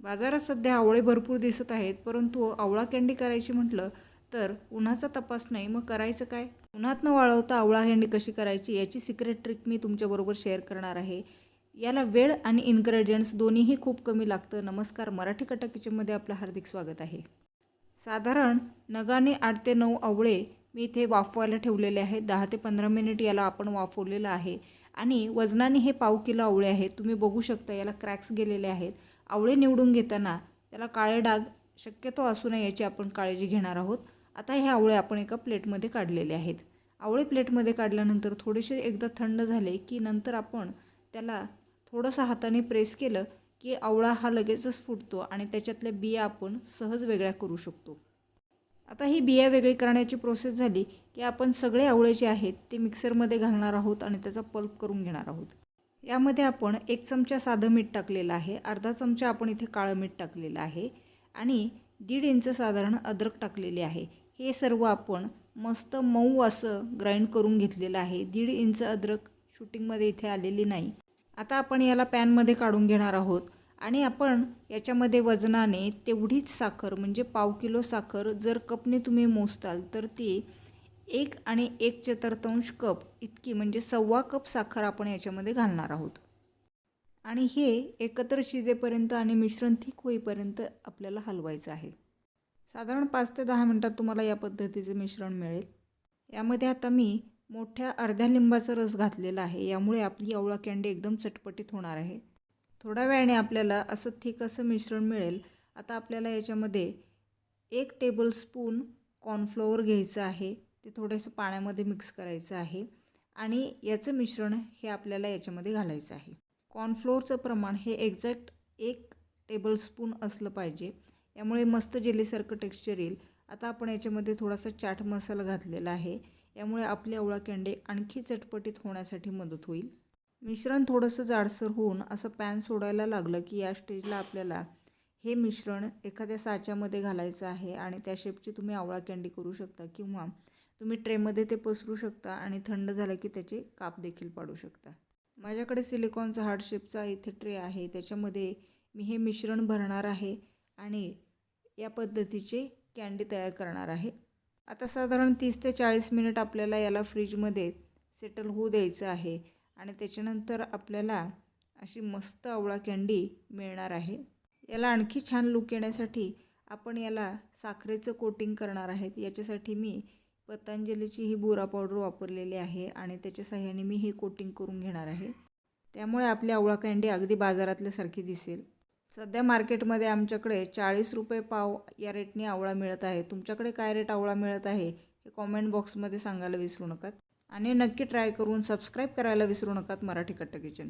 बाजारात सध्या आवळे भरपूर दिसत आहेत परंतु आवळा कँडी करायची म्हटलं तर उन्हाचा तपास नाही मग करायचं काय? उन्हात न वाळवता आवळा कँडी कशी करायची याची सिक्रेट ट्रिक मी तुमच्याबरोबर शेअर करणार आहे. याला वेळ आणि इन्ग्रेडियंट्स दोन्हीही खूप कमी लागतं. नमस्कार मराठी कटा किचनमध्ये आपलं हार्दिक स्वागत आहे. साधारण नगाने आठ ते नऊ आवळे मी इथे वाफवायला ठेवलेले आहेत. दहा ते पंधरा मिनिट याला आपण वाफवलेलं आहे. आणि वजनाने हे पाव किलो आवळे आहेत. तुम्ही बघू शकता याला क्रॅक्स गेलेले आहेत. आवळे निवडून घेताना त्याला काळे डाग शक्यतो असू नये याची आपण काळजी घेणार आहोत. आता हे आवळे आपण एका प्लेटमध्ये काढलेले आहेत. आवळे प्लेटमध्ये काढल्यानंतर थोडेसे एकदा थंड झाले की नंतर आपण त्याला थोडंसं हाताने प्रेस केलं की आवळा हा लगेचच फुटतो आणि त्याच्यातल्या बिया आपण सहज वेगळ्या करू शकतो. आता ही बिया वेगळी करण्याची प्रोसेस झाली की आपण सगळे आवळे जे आहेत ते मिक्सरमध्ये घालणार आहोत आणि त्याचा पल्प करून घेणार आहोत. यामध्ये आपण एक चमचा साधं मीठ टाकलेलं आहे अर्धा चमचा आपण इथे काळं मीठ टाकलेलं आहे आणि दीड इंच साधारण अद्रक टाकलेली आहे. हे सर्व आपण मस्त मऊ असं ग्राइंड करून घेतलेलं आहे. दीड इंच अद्रक शूटिंगमध्ये इथे आलेली नाही. आता आपण याला पॅनमध्ये काढून घेणार आहोत आणि आपण याच्यामध्ये वजनाने तेवढीच साखर म्हणजे पाव किलो साखर जर कपने तुम्ही मोजताल तर ती एक आणि एक चतुर्थांश कप इतकी म्हणजे सव्वा कप साखर आपण याच्यामध्ये घालणार आहोत. आणि हे एकत्र शिजेपर्यंत आणि मिश्रण थिक होईपर्यंत आपल्याला हलवायचं आहे. साधारण पाच ते दहा मिनटात तुम्हाला या पद्धतीचे मिश्रण मिळेल. यामध्ये आता मी मोठ्या अर्ध्या लिंबाचा रस घातलेला आहे. यामुळे आपली आवळा कँडी एकदम चटपटीत होणार आहे. थोड्या वेळाने आपल्याला असं थिक असं मिश्रण मिळेल. आता आपल्याला याच्यामध्ये एक टेबलस्पून कॉर्नफ्लोअर घ्यायचं आहे. ते थोडंसं पाण्यामध्ये मिक्स करायचं आहे. आणि याचं मिश्रण हे आपल्याला याच्यामध्ये घालायचं आहे. कॉर्नफ्लोअरचं प्रमाण हे एक्झॅक्ट एक टेबलस्पून असलं पाहिजे. यामुळे मस्त जेलीसारखं टेक्स्चर येईल. आता आपण याच्यामध्ये थोडासा चाट मसाला घातलेला आहे. यामुळे आपली आवळा केंडे आणखी चटपटीत होण्यासाठी मदत होईल. मिश्रण थोडंसं जाडसर होऊन असं पॅन सोडायला लागलं की या स्टेजला आपल्याला हे मिश्रण एखाद्या साच्यामध्ये घालायचं आहे आणि त्या शेपची तुम्ही आवळा कँडी करू शकता किंवा तुम्ही ट्रेमध्ये ते पसरू शकता आणि थंड झालं की त्याचे काप देखील पाडू शकता. माझ्याकडे सिलिकॉनचा हार्ड शेपचा इथे ट्रे आहे. त्याच्यामध्ये मी हे मिश्रण भरणार आहे आणि या पद्धतीचे कँडी तयार करणार आहे. आता साधारण तीस ते चाळीस मिनिट आपल्याला याला फ्रीजमध्ये सेटल होऊ द्यायचं आहे आणि त्याच्यानंतर आपल्याला अशी मस्त आवळा कँडी मिळणार आहे. याला आणखी छान लुक येण्यासाठी आपण याला साखरेचं कोटिंग करणार आहेत. याच्यासाठी मी पतंजलीची ही बुरा पावडर वापरलेली आहे आणि त्याच्या साह्याने मी हे कोटिंग करून घेणार आहे. त्यामुळे आपली आवळा कँडी अगदी बाजारातल्यासारखी दिसेल. सध्या मार्केटमध्ये आमच्याकडे चाळीस रुपये पाव या रेटने आवळा मिळत आहे. तुमच्याकडे काय रेट आवळा मिळत आहे हे कॉमेंट बॉक्समध्ये सांगायला विसरू नका. आणि नक्की ट्राय करून सबस्क्राईब करायला विसरू नका मराठी कट्ट किचन